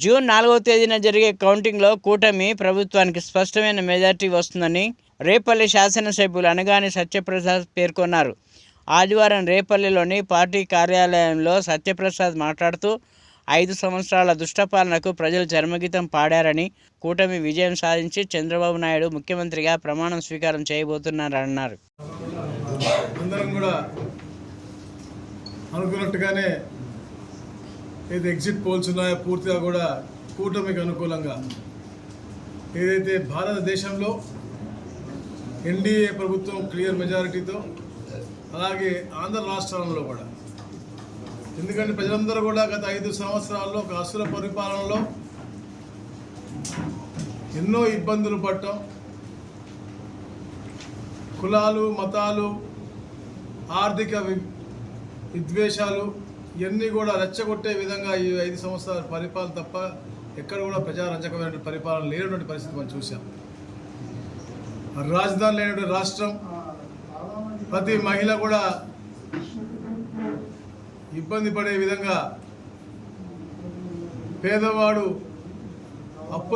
June నాలుగవ తేదీన జరిగే కౌంటింగ్లో కూటమి ప్రభుత్వానికి స్పష్టమైన మెజార్టీ వస్తుందని రేపల్లి శాసనసభ్యులు అనగాని సత్యప్రసాద్ పేర్కొన్నారు. ఆదివారం రేపల్లిలోని పార్టీ కార్యాలయంలో సత్యప్రసాద్ మాట్లాడుతూ ఐదు సంవత్సరాల దుష్టపాలనకు ప్రజలు చర్మగీతం పాడారని కూటమి విజయం సాధించి చంద్రబాబు నాయుడు ముఖ్యమంత్రిగా ప్రమాణం స్వీకారం చేయబోతున్నారన్నారు. అందరం కూడా అనుకున్నట్టుగానే ఏది ఎగ్జిట్ పోల్స్ ఉన్నాయో పూర్తిగా కూడా కూటమికి అనుకూలంగా. ఏదైతే భారతదేశంలో ఎన్డీఏ ప్రభుత్వం క్లియర్ మెజారిటీతో అలాగే ఆంధ్ర రాష్ట్రాలలో కూడా. ఎందుకంటే ప్రజలందరూ కూడా గత ఐదు సంవత్సరాల్లో ఒక అసుర పరిపాలనలో ఎన్నో ఇబ్బందులు పడటం కులాలు మతాలు ఆర్థిక వి- విద్వేషాలు ఇవన్నీ కూడా రెచ్చగొట్టే విధంగా ఈ ఐదు సంవత్సరాల పరిపాలన తప్ప ఎక్కడ కూడా ప్రజారంజకమైన పరిపాలన లేనటువంటి పరిస్థితి మనం చూసాం రాజధాని లేనటువంటి రాష్ట్రం ప్రతి మహిళ కూడా ఇబ్బంది పడే విధంగా పేదవాడు అప్పుల